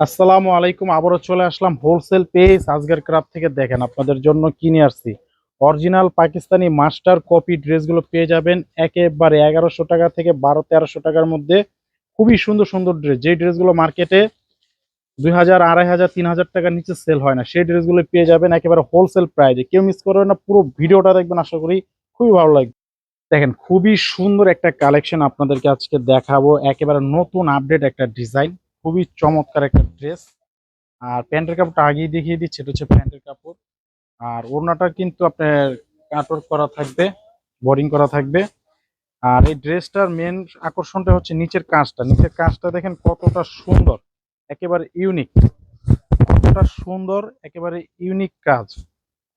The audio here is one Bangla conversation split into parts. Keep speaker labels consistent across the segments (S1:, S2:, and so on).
S1: আসসালামু আলাইকুম, আবারও চলে আসলাম হোলসেল পেজ আজকের ক্রাফট থেকে দেখেন আপনাদের জন্য কিনে আসছি। অরিজিনাল পাকিস্তানি মাস্টার কপি ড্রেসগুলো পেয়ে যাবেন একেবারে এগারোশো টাকা থেকে বারো, তেরোশো টাকার মধ্যে। খুবই সুন্দর সুন্দর ড্রেস যেই ড্রেসগুলো মার্কেটে দুই হাজার, আড়াই হাজার, তিন হাজার টাকার নিচে সেল হয় না, সেই ড্রেসগুলো পেয়ে যাবেন একেবারে হোলসেল প্রাইজে কেউ মিস করবেন না, পুরো ভিডিওটা দেখবেন, আশা করি খুবই ভালো লাগবে। দেখেন, খুবই সুন্দর একটা কালেকশন আপনাদেরকে আজকে দেখাবো, একেবারে নতুন আপডেট একটা ডিজাইন খুবই চমৎকার একটা ড্রেস আর প্যান্টের কাপড়টা আগেই দেখিয়ে দিচ্ছি, এটা হচ্ছে প্যান্টের কাপড়। আর ওড়নাটা কিন্তু আপনার কাটর করা থাকবে বোরিং করা থাকবে। আর এই ড্রেসটার মেন আকর্ষণটা হচ্ছে নিচের কাজটা নিচের কাজটা দেখেন কতটা সুন্দর, একেবারে ইউনিক কতটা সুন্দর, একেবারে ইউনিক কাজ।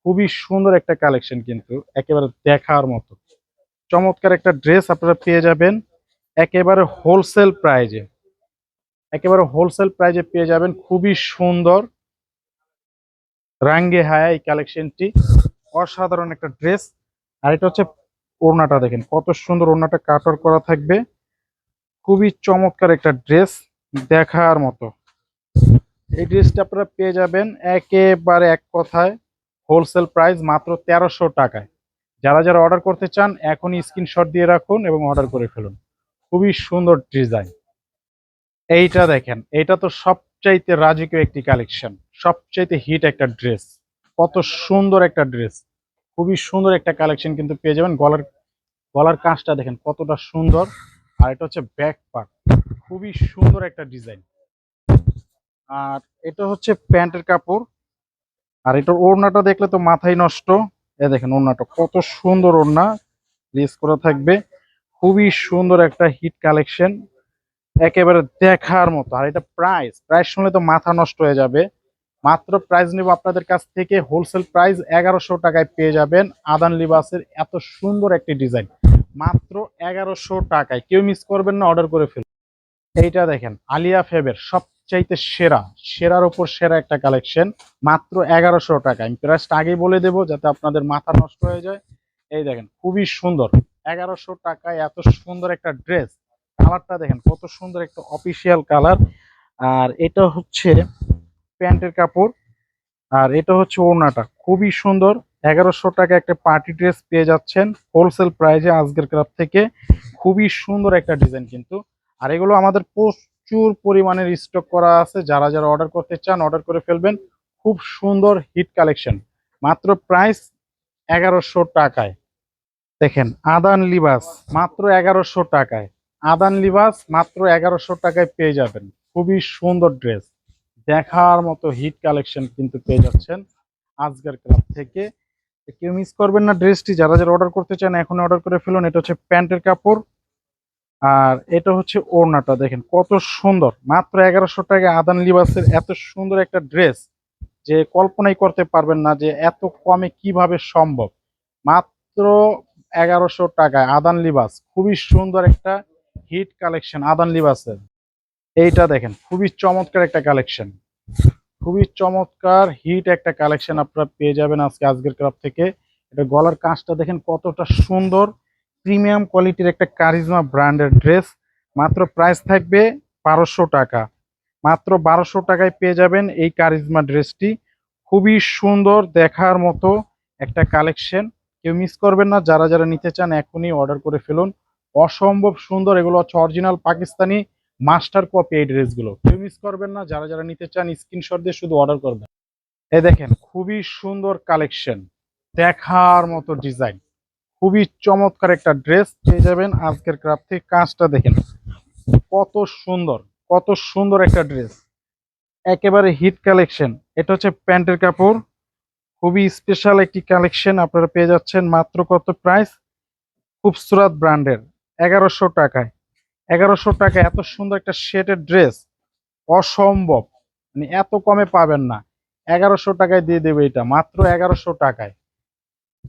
S1: খুবই সুন্দর একটা কালেকশন কিন্তু, একেবারে দেখার মতো। চমৎকার একটা ড্রেস আপনারা পেয়ে যাবেন, একেবারে হোলসেল প্রাইজে একেবারে হোলসেল প্রাইজে পেয়ে যাবেন। খুবই সুন্দর রাঙ্গে হায়া এই কালেকশনটি অসাধারণ একটা ড্রেস আর এটা হচ্ছে ওড়নাটা দেখেন, কত সুন্দর ওড়নাটা কাটার করা থাকবে। খুবই চমৎকার একটা ড্রেস দেখার মতো। এই ড্রেসটা আপনারা পেয়ে যাবেন একেবারে এক কথায় হোলসেল প্রাইস মাত্র তেরোশো টাকায়। যারা যারা অর্ডার করতে চান, এখনই স্ক্রিনশট দিয়ে রাখুন এবং অর্ডার করে ফেলুন। খুবই সুন্দর ডিজাইন এইটা দেখেন এটা তো সবচাইতে রাজকীয় একটি কালেকশন সবচাইতে হিট একটা ড্রেস কত সুন্দর একটা ড্রেস খুবই সুন্দর একটা কালেকশন কিন্তু পেয়ে যাবেন। গলার গলার কাজটা দেখেন কতটা সুন্দর। আর এটা হচ্ছে ব্যাক পার্ট খুবই সুন্দর একটা ডিজাইন আর এটা হচ্ছে প্যান্টের কাপড়। আর এটার ওড়নাটা দেখলে তো মাথায় নষ্ট। এ দেখেন ওড়নাটা কত সুন্দর ওড়না। রিস করা থাকবে। খুবই সুন্দর একটা হিট কালেকশন একেবারে দেখার মতো। আর এটা প্রাইস প্রাইস শুনলে তো মাথা নষ্ট হয়ে যাবে। মাত্র প্রাইস নেব আপনাদের কাছ থেকে হোলসেল প্রাইস এগারোশো টাকায় পেয়ে যাবেন আদান লিবাসের এত সুন্দর একটি ডিজাইন মাত্র এগারোশো টাকায়। কেউ মিস করবেন না অর্ডার করে ফেলুন। এইটা দেখেন, আলিয়া ফেবের সবচাইতে সেরা, সেরার উপর সেরা একটা কালেকশন মাত্র এগারোশো টাকা আমি প্রাইসটা আগেই বলে দেবো যাতে আপনাদের মাথা নষ্ট হয়ে যায়। এই দেখেন, খুবই সুন্দর। এগারোশো টাকায় এত সুন্দর একটা ড্রেস কালারটা দেখেন, কত সুন্দর একটা অফিসিয়াল কালার আর এটা হচ্ছে প্যান্টের কাপড়, আর এটা হচ্ছে ওড়নাটা। খুবই সুন্দর, এগারোশো টাকা একটা পার্টি ড্রেস পেয়ে যাচ্ছেন হোলসেল প্রাইজে আজকের ক্রাফ থেকে। খুবই সুন্দর একটা ডিজাইন কিন্তু। আর এগুলো আমাদের প্রচুর পরিমাণের স্টক করা আছে। যারা যারা অর্ডার করতে চান অর্ডার করে ফেলবেন। খুব সুন্দর হিট কালেকশন মাত্র প্রাইস এগারোশো টাকায়। দেখেন আদান লিবাস মাত্র এগারোশো টাকায়। আদান লিবাস মাত্র এগারোশো টাকায় পেয়ে যাবেন। খুবই সুন্দর ড্রেস। দেখার মতো হিট কালেকশন কিন্তু পেয়ে যাচ্ছেন আজকের ক্লাব থেকে। কেউ মিস করবেন না ড্রেসটি। যারা যারা অর্ডার করতে চান এখন অর্ডার করে ফেলুন। এটা হচ্ছে প্যান্টের কাপড়। আর এটা হচ্ছে ওড়নাটা। দেখেন কত সুন্দর। মাত্র এগারোশো টাকায় আদান লিবাসের এত সুন্দর একটা ড্রেস যে কল্পনাই করতে পারবেন না যে এত কমে কীভাবে সম্ভব। মাত্র এগারোশো টাকায় আদান লিবাস। খুবই সুন্দর একটা হিট কালেকশন আদান লিবাসের। এইটা দেখেন, খুবই চমৎকার একটা কালেকশন। খুবই চমৎকার হিট একটা কালেকশন আপনারা পেয়ে যাবেন আজকে আজকের ক্লাব থেকে। এটা গলার কাজটা দেখেন কতটা সুন্দর, প্রিমিয়াম কোয়ালিটির একটা কারিজমা ব্র্যান্ডের ড্রেস। মাত্র প্রাইস থাকবে বারোশো টাকা। মাত্র বারোশো টাকায় পেয়ে যাবেন এই কারিজমা ড্রেসটি। খুবই সুন্দর দেখার মতো একটা কালেকশন। কেউ মিস করবেন না, যারা যারা নিতে চান এখনই অর্ডার করে ফেলুন। অসম্ভব সুন্দর। এগুলো হচ্ছে অরিজিনাল পাকিস্তানি মাস্টার কপি এই ড্রেসগুলো কেউ মিস করবেন না। যারা যারা নিতে চান স্ক্রিনশট দিয়ে শুধু অর্ডার করবেন। এই দেখেন, খুবই সুন্দর কালেকশন দেখার মতো ডিজাইন খুবই চমৎকার একটা ড্রেস পেয়ে যাবেন আজকের ক্রাফ থেকে। কাজটা দেখেন, কত সুন্দর কত সুন্দর একটা ড্রেস একেবারে হিট কালেকশন এটা হচ্ছে প্যান্টের কাপড়। খুবই স্পেশাল একটি কালেকশন আপনারা পেয়ে যাচ্ছেন মাত্র কত প্রাইস খুবসুরাত ব্র্যান্ডের এগারোশো টাকায়। এগারোশো টাকা, এত সুন্দর একটা শেটের ড্রেস। অসম্ভব। মানে এত কমে পাবেন না। এগারোশো টাকায় দিয়ে দেবে এটা, মাত্র এগারোশো টাকায়।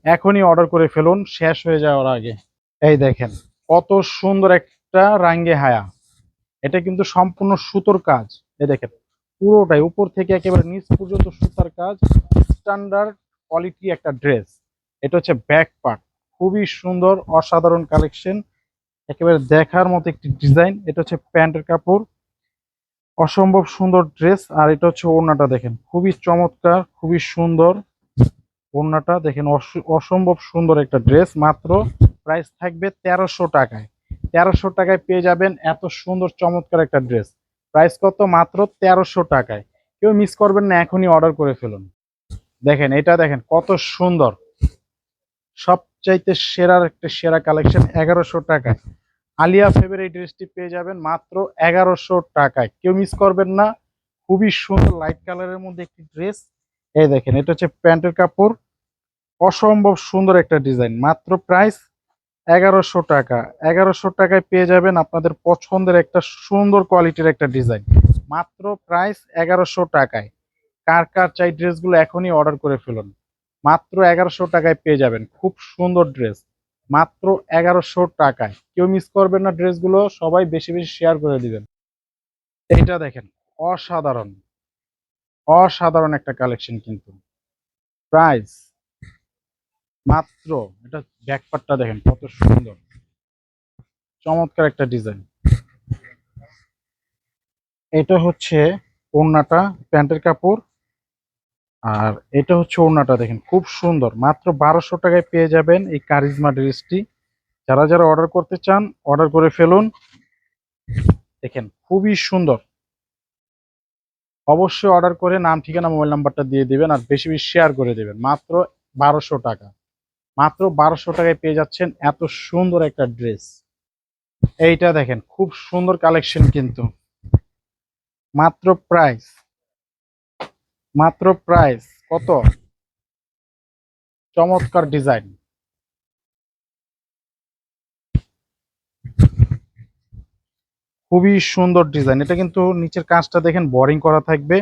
S1: এখনই অর্ডার করে ফেলুন, শেষ হয়ে যাওয়ার আগে। এই দেখেন, কত সুন্দর একটা রাঙ্গে হায়া। এটা কিন্তু সম্পূর্ণ সুতোর কাজ। এই দেখেন, পুরোটাই, উপর থেকে একেবারে নিচ পর্যন্ত সুতার কাজ। স্ট্যান্ডার্ড কোয়ালিটি একটা ড্রেস এটা হচ্ছে ব্যাক পার্ট খুবই সুন্দর, অসাধারণ কালেকশন একেবারে দেখার মতো একটি ডিজাইন। এটা হচ্ছে প্যান্টের কাপড়। অসম্ভব সুন্দর ড্রেস। আর এটা হচ্ছে ওড়নাটা দেখেন। খুবই চমৎকার, খুবই সুন্দর ওড়নাটা। দেখেন, অস- অসম্ভব সুন্দর একটা ড্রেস। মাত্র প্রাইস থাকবে তেরোশো টাকায়। তেরোশো টাকায় পেয়ে যাবেন এত সুন্দর, চমৎকার একটা ড্রেস। প্রাইস কত? মাত্র তেরোশো টাকায়। কেউ মিস করবেন না, এখনই অর্ডার করে ফেলুন। দেখেন, এটা দেখেন, কত সুন্দর। সবচাইতে সেরার একটা সেরা কালেকশন এগারোশো টাকায়। আলিয়া ফেবের এই ড্রেসটি পেয়ে যাবেন মাত্র এগারোশো টাকায়। কেউ মিস করবেন না। খুবই সুন্দর লাইট কালারের মধ্যে একটি ড্রেস এই দেখেন, এটা হচ্ছে প্যান্টের কাপড়। অসম্ভব সুন্দর একটা ডিজাইন মাত্র প্রাইস এগারোশো টাকা। এগারোশো টাকায় পেয়ে যাবেন আপনাদের পছন্দের একটা সুন্দর কোয়ালিটির একটা ডিজাইন মাত্র প্রাইস এগারোশো টাকায়। কার কার চাই ড্রেসগুলো এখনই অর্ডার করে ফেলুন। মাত্র এগারোশো টাকায় পেয়ে যাবেন। খুব সুন্দর ড্রেস মাত্র এগারোশো টাকায়। কেউ মিস করবেন না ড্রেসগুলো, সবাই বেশি বেশি শেয়ার করে দিবেন। এইটা দেখেন, অসাধারণ। অসাধারণ একটা কালেকশন কিন্তু। প্রাইস মাত্র, এটা ব্যাকপারটা দেখেন কত সুন্দর। চমৎকার একটা ডিজাইন এটা হচ্ছে ওড়নাটা, প্যান্টের কাপড়। আর এটা হচ্ছে ওড়নাটা দেখেন, খুব সুন্দর। মাত্র বারোশো টাকায় পেয়ে যাবেন এই কারিজমা ড্রেসটি। যারা যারা অর্ডার করতে চান, অর্ডার করে ফেলুন। দেখেন, খুবই সুন্দর। অবশ্যই অর্ডার করে নাম, ঠিকানা, মোবাইল নাম্বারটা দিয়ে দেবেন আর বেশি বেশি শেয়ার করে দেবেন। মাত্র বারোশো টাকা। মাত্র বারোশো টাকায় পেয়ে যাচ্ছেন এত সুন্দর একটা ড্রেস। এইটা দেখেন, খুব সুন্দর কালেকশন কিন্তু। মাত্র প্রাইস। মাত্র প্রাইস কত? চমৎকার ডিজাইন খুবই সুন্দর ডিজাইন এটা কিন্তু নিচের কাজটা দেখেন বোরিং করা থাকবে।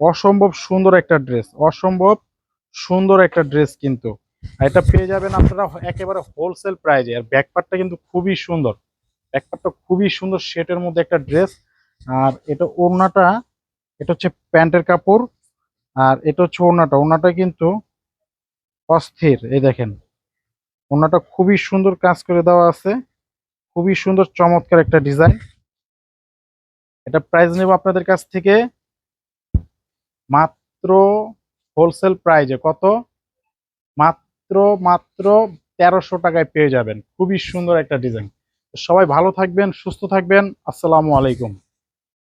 S1: অসম্ভব সুন্দর একটা ড্রেস অসম্ভব সুন্দর একটা ড্রেস কিন্তু। এটা পেয়ে যাবেন আপনারা একেবারে হোলসেল প্রাইজে আর ব্যাকপারটা কিন্তু খুবই সুন্দর। ব্যাকপারটা খুবই সুন্দর সেটের মধ্যে একটা ড্রেস আর এটা ওড়নাটা, এটা হচ্ছে প্যান্টের কাপড়। আর এটা হচ্ছে ওনাটা ওড়নাটা কিন্তু অস্থির, এই দেখেন। ওনাটা খুবই সুন্দর কাজ করে দেওয়া আছে। খুবই সুন্দর, চমৎকার একটা ডিজাইন। এটা প্রাইস নেব আপনাদের কাছ থেকে মাত্র হোলসেল প্রাইজে কত? মাত্র মাত্র তেরোশো টাকায় পেয়ে যাবেন। খুবই সুন্দর একটা ডিজাইন। সবাই ভালো থাকবেন, সুস্থ থাকবেন। আসসালামু আলাইকুম।